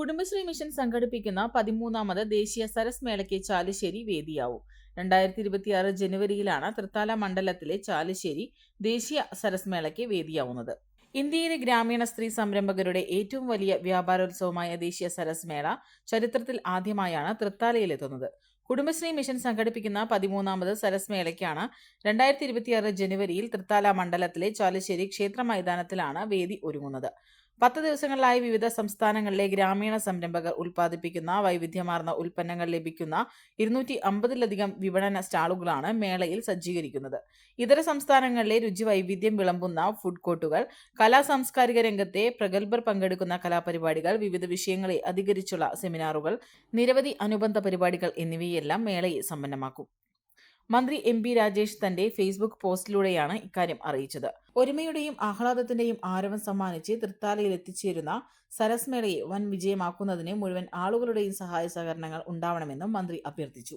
Kudumbashree mission സംഘടിപ്പിക്കുന്ന പതിമൂന്നാമത് ദേശീയ സരസ് മേളയ്ക്ക് ചാലുശ്ശേരി വേദിയാവും. രണ്ടായിരത്തി ഇരുപത്തിയാറ് ജനുവരിയിലാണ് തൃത്താല മണ്ഡലത്തിലെ ചാലുശ്ശേരി ദേശീയ സരസ് മേളയ്ക്ക് വേദിയാവുന്നത്. ഇന്ത്യയിലെ ഗ്രാമീണ സ്ത്രീ സംരംഭകരുടെ ഏറ്റവും വലിയ വ്യാപാരോത്സവമായ ദേശീയ സരസ് മേള ചരിത്രത്തിൽ ആദ്യമായാണ് തൃത്താലയിലെത്തുന്നത്. കുടുംബശ്രീ മിഷൻ സംഘടിപ്പിക്കുന്ന പതിമൂന്നാമത് സരസ് മേളയ്ക്കാണ് രണ്ടായിരത്തി ഇരുപത്തിയാറ് ജനുവരിയിൽ തൃത്താല മണ്ഡലത്തിലെ ചാലുശ്ശേരി ക്ഷേത്ര മൈതാനത്തിലാണ് വേദി ഒരുങ്ങുന്നത്. പത്ത് ദിവസങ്ങളിലായി വിവിധ സംസ്ഥാനങ്ങളിലെ ഗ്രാമീണ സംരംഭകർ ഉൽപ്പാദിപ്പിക്കുന്ന വൈവിധ്യമാർന്ന ഉൽപ്പന്നങ്ങൾ ലഭിക്കുന്ന ഇരുന്നൂറ്റി അമ്പതിലധികം വിപണന സ്റ്റാളുകളാണ് മേളയിൽ സജ്ജീകരിക്കുന്നത്. ഇതര സംസ്ഥാനങ്ങളിലെ രുചി വൈവിധ്യം വിളമ്പുന്ന ഫുഡ് കോർട്ടുകൾ കലാ സാംസ്കാരിക രംഗത്തെ പ്രഗത്ഭർ പങ്കെടുക്കുന്ന കലാപരിപാടികൾ വിവിധ വിഷയങ്ങളെ അധികരിച്ചുള്ള സെമിനാറുകൾ നിരവധി അനുബന്ധ പരിപാടികൾ എന്നിവയെല്ലാം മേളയെ സമ്പന്നമാക്കും. മന്ത്രി എം പി രാജേഷ് തന്റെ ഫേസ്ബുക്ക് പോസ്റ്റിലൂടെയാണ് ഇക്കാര്യം അറിയിച്ചത്. ഒരുമയുടെയും ആഹ്ലാദത്തിന്റെയും ആരവം സമ്മാനിച്ച് തൃത്താലയിൽ എത്തിച്ചേരുന്ന സരസ്മേളയെ വൻ വിജയമാക്കുന്നതിന് മുഴുവൻ ആളുകളുടെയും സഹായ സഹകരണങ്ങൾ ഉണ്ടാവണമെന്നും മന്ത്രി അഭ്യർത്ഥിച്ചു.